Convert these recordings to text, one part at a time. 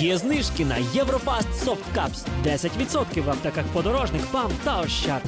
Є знижки на Єврофаст Soft Cups 10% в аптеках подорожник, ПАМ та Ощад.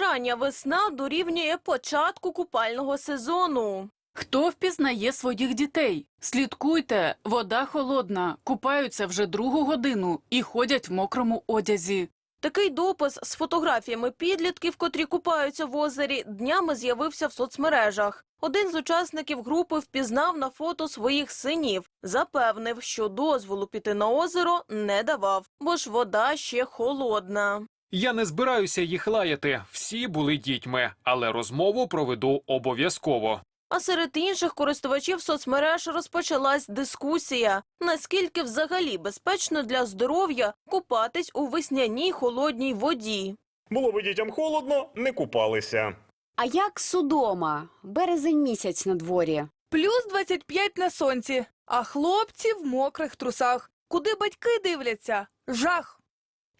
Рання весна дорівнює початку купального сезону. Хто впізнає своїх дітей? Слідкуйте, вода холодна, купаються вже другу годину і ходять в мокрому одязі. Такий допис з фотографіями підлітків, котрі купаються в озері, днями з'явився в соцмережах. Один з учасників групи впізнав на фото своїх синів, запевнив, що дозволу піти на озеро не давав, бо ж вода ще холодна. Я не збираюся їх лаяти. Всі були дітьми, але розмову проведу обов'язково. А серед інших користувачів соцмереж розпочалась дискусія, наскільки взагалі безпечно для здоров'я купатись у весняній холодній воді. Було би дітям холодно, не купалися. А як судома? Березень місяць на дворі. Плюс 25 на сонці, а хлопці в мокрих трусах. Куди батьки дивляться? Жах!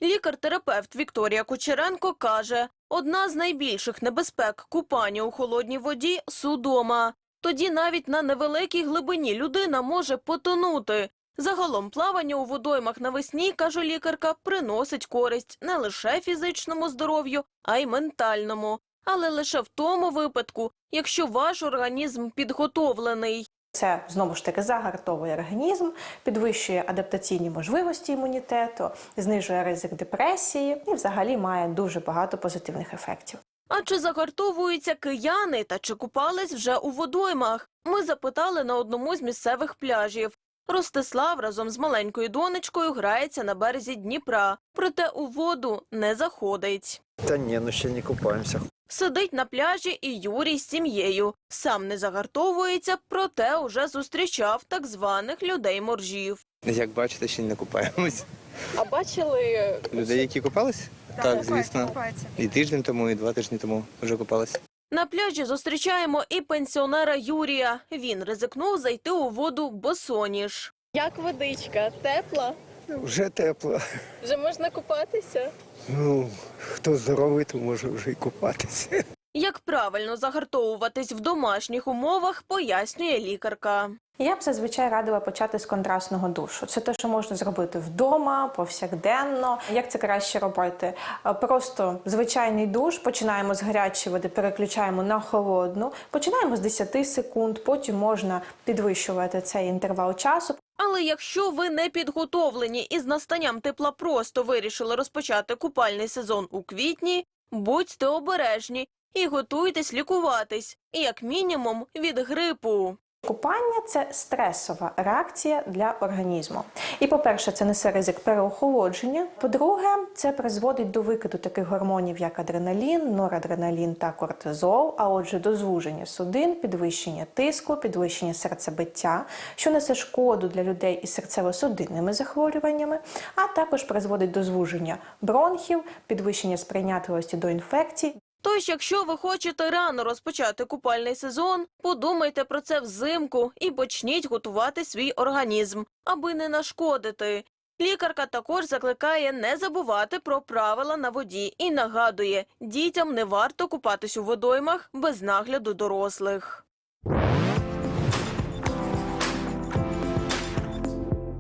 Лікар-терапевт Вікторія Кучеренко каже, одна з найбільших небезпек купання у холодній воді судома. Тоді навіть на невеликій глибині людина може потонути. Загалом плавання у водоймах навесні, каже лікарка, приносить користь не лише фізичному здоров'ю, а й ментальному. Але лише в тому випадку, якщо ваш організм підготовлений. Це знову ж таки загартовує організм, підвищує адаптаційні можливості імунітету, знижує ризик депресії і взагалі має дуже багато позитивних ефектів. А чи загартовуються кияни та чи купались вже у водоймах? Ми запитали на одному з місцевих пляжів. Ростислав разом з маленькою донечкою грається на березі Дніпра, проте у воду не заходить. Та ні, ну ще не купаємося. Сидить на пляжі і Юрій з сім'єю. Сам не загартовується, проте уже зустрічав так званих людей-моржів. Як бачите, ще не купаємось. А бачили Людей, які купались? Так, звісно. І тиждень тому, і два тижні тому вже купались. На пляжі зустрічаємо і пенсіонера Юрія. Він ризикнув зайти у воду босоніж. Як водичка, тепла? Вже тепло. Вже можна купатися? Ну, хто здоровий, то може вже й купатися. Як правильно загартовуватись в домашніх умовах, пояснює лікарка. Я б зазвичай радила почати з контрастного душу. Це те, що можна зробити вдома, повсякденно. Як це краще робити? Просто звичайний душ, починаємо з гарячої води, переключаємо на холодну, починаємо з 10 секунд, потім можна підвищувати цей інтервал часу. Але якщо ви не підготовлені і з настанням тепла просто вирішили розпочати купальний сезон у квітні, будьте обережні і готуйтесь лікуватись, як мінімум від грипу. Купання це стресова реакція для організму. І, по-перше, це несе ризик переохолодження. По-друге, це призводить до викиду таких гормонів, як адреналін, норадреналін та кортизол, а отже, до звуження судин, підвищення тиску, підвищення серцебиття, що несе шкоду для людей із серцево-судинними захворюваннями, а також призводить до звуження бронхів, підвищення сприйнятливості до інфекцій, Тож, якщо ви хочете рано розпочати купальний сезон, подумайте про це взимку і почніть готувати свій організм, аби не нашкодити. Лікарка також закликає не забувати про правила на воді і нагадує, дітям не варто купатись у водоймах без нагляду дорослих.